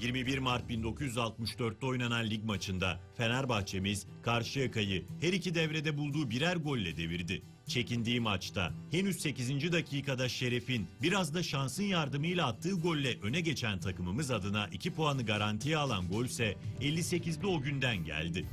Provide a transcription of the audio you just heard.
21 Mart 1964'te oynanan lig maçında Fenerbahçemiz Karşıyaka'yı her iki devrede bulduğu birer golle devirdi. Çekindiği maçta henüz 8. dakikada Şeref'in biraz da şansın yardımıyla attığı golle öne geçen takımımız adına 2 puanı garantiye alan golse 58'de o günden geldi.